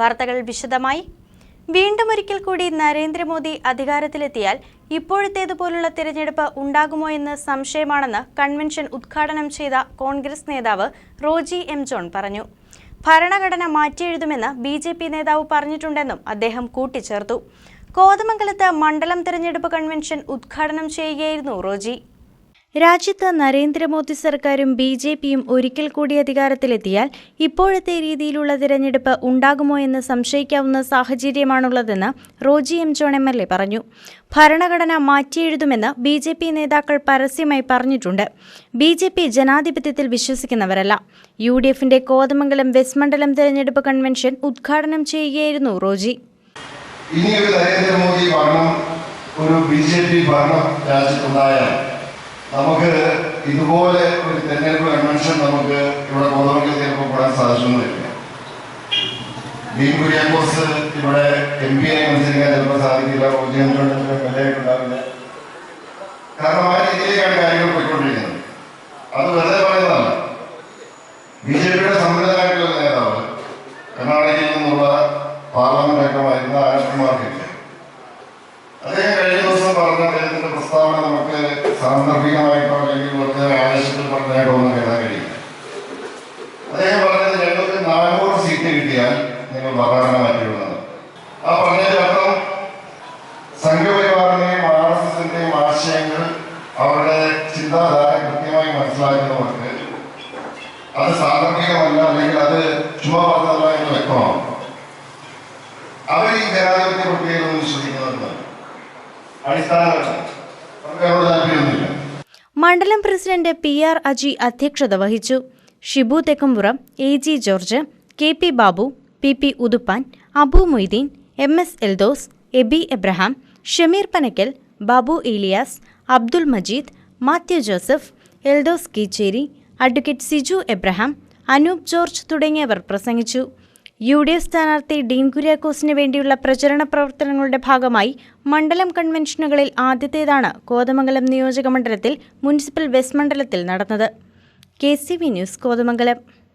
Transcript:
വാർത്തകൾ വിശദമായി. വീണ്ടും ഒരിക്കൽ കൂടി നരേന്ദ്രമോദി അധികാരത്തിലെത്തിയാൽ ഇപ്പോഴത്തേതുപോലുള്ള തിരഞ്ഞെടുപ്പ് ഉണ്ടാകുമോ എന്ന് സംശയമാണെന്ന് കൺവെൻഷൻ ഉദ്ഘാടനം ചെയ്ത കോൺഗ്രസ് നേതാവ് റോജി എം ജോൺ പറഞ്ഞു. ഭരണഘടന മാറ്റിയെഴുതുമെന്ന് ബി ജെ പി നേതാവ് പറഞ്ഞിട്ടുണ്ടെന്നും അദ്ദേഹം കൂട്ടിച്ചേർത്തു. കോതമംഗലത്ത് മണ്ഡലം തിരഞ്ഞെടുപ്പ് കൺവെൻഷൻ ഉദ്ഘാടനം ചെയ്യുകയായിരുന്നു റോജി. രാജ്യത്ത് നരേന്ദ്രമോദി സർക്കാരും ബി ജെ പിയും ഒരിക്കൽ കൂടി അധികാരത്തിലെത്തിയാൽ ഇപ്പോഴത്തെ രീതിയിലുള്ള തിരഞ്ഞെടുപ്പ് ഉണ്ടാകുമോ എന്ന് സംശയിക്കാവുന്ന സാഹചര്യമാണുള്ളതെന്ന് Roji M John M L A പറഞ്ഞു. ഭരണഘടന മാറ്റിയെഴുതുമെന്ന് ബി ജെ പി നേതാക്കൾ പരസ്യമായി പറഞ്ഞിട്ടുണ്ട്. ബി ജെ പി ജനാധിപത്യത്തിൽ വിശ്വസിക്കുന്നവരല്ല. യു ഡി എഫിന്റെ കോതമംഗലം വെസ്റ്റ് മണ്ഡലം തിരഞ്ഞെടുപ്പ് കൺവെൻഷൻ ഉദ്ഘാടനം ചെയ്യുകയായിരുന്നു റോജി. ഒരു ബി ജെ പി ഭരണം രാജ്യത്തുണ്ടായാൽ നമുക്ക് ഇതുപോലെ ഒരു തെരഞ്ഞെടുപ്പ് കൺവെൻഷൻ നമുക്ക് ഇവിടെ കോതമംഗലത്തിൽ ചിലപ്പോൾ സാധിച്ചൊന്നുമില്ല. ഡീൻ കുര്യാക്കോസ് ഇവിടെ എം പി ആയി മത്സരിക്കാൻ ചിലപ്പോൾ സാധിക്കില്ല വിലയായിട്ടുണ്ടാവില്ല കാരണം ആ രീതിയിലേക്കാണ് കാര്യങ്ങൾ സാന്ദർഭികമായിട്ടോ അല്ലെങ്കിൽ വെറുതെ ആവേശത്തിൽ പറഞ്ഞായിട്ടോ ഒന്നും കേൾക്കാൻ കഴിയും അദ്ദേഹം പറഞ്ഞത് ഞങ്ങൾക്ക് നാനൂറ് സീറ്റ് കിട്ടിയാൽ നിങ്ങൾ ഭരണഘടന മാറ്റിവിടുന്നത് ആ പറഞ്ഞതിന്റെ അർത്ഥം സംഘപരിവാറിന്റെയും ആർ എസ് എസിന്റെയും ആശയങ്ങൾ അവരുടെ ചിന്താധാര കൃത്യമായി മനസ്സിലാക്കുന്നവർക്ക് അത് സാന്ദർഭികമല്ല അല്ലെങ്കിൽ അത് ചുമ്മാ പറഞ്ഞതല്ല എന്ന് വ്യക്തമാണ് അവർ ഈ ജനാധിപത്യ പ്രക്രിയയിലൊന്നും വിശ്വസിക്കുന്നവരുണ്ട് അടിസ്ഥാനപരമായി. അവർക്ക് അവരോട് താല്പര്യമൊന്നുമില്ല മണ്ഡലം പ്രസിഡന്റ് പി ആർ അജി അധ്യക്ഷത വഹിച്ചു. Shibu Thekkumpuram A G George K P Babu P P Uthuppan Abu Moideen M S Eldhose Aby Abraham Shameer Panakkal Babu Iliyas Abdul Majeed Mathew Joseph Eldhose Keecheri advocate Siju Abraham Anoop George തുടങ്ങിയവർ പ്രസംഗിച്ചു. U D F സ്ഥാനാർത്ഥി ഡീൻ കുര്യാക്കോസിന് വേണ്ടിയുള്ള പ്രചരണ പ്രവർത്തനങ്ങളുടെ ഭാഗമായി മണ്ഡലം കൺവെൻഷനുകളിൽ ആദ്യത്തേതാണ് കോതമംഗലം നിയോജക മണ്ഡലത്തിൽ മുനിസിപ്പൽ വെസ്റ്റ് മണ്ഡലത്തിൽ നടന്നത്. K C V news Kothamangalam.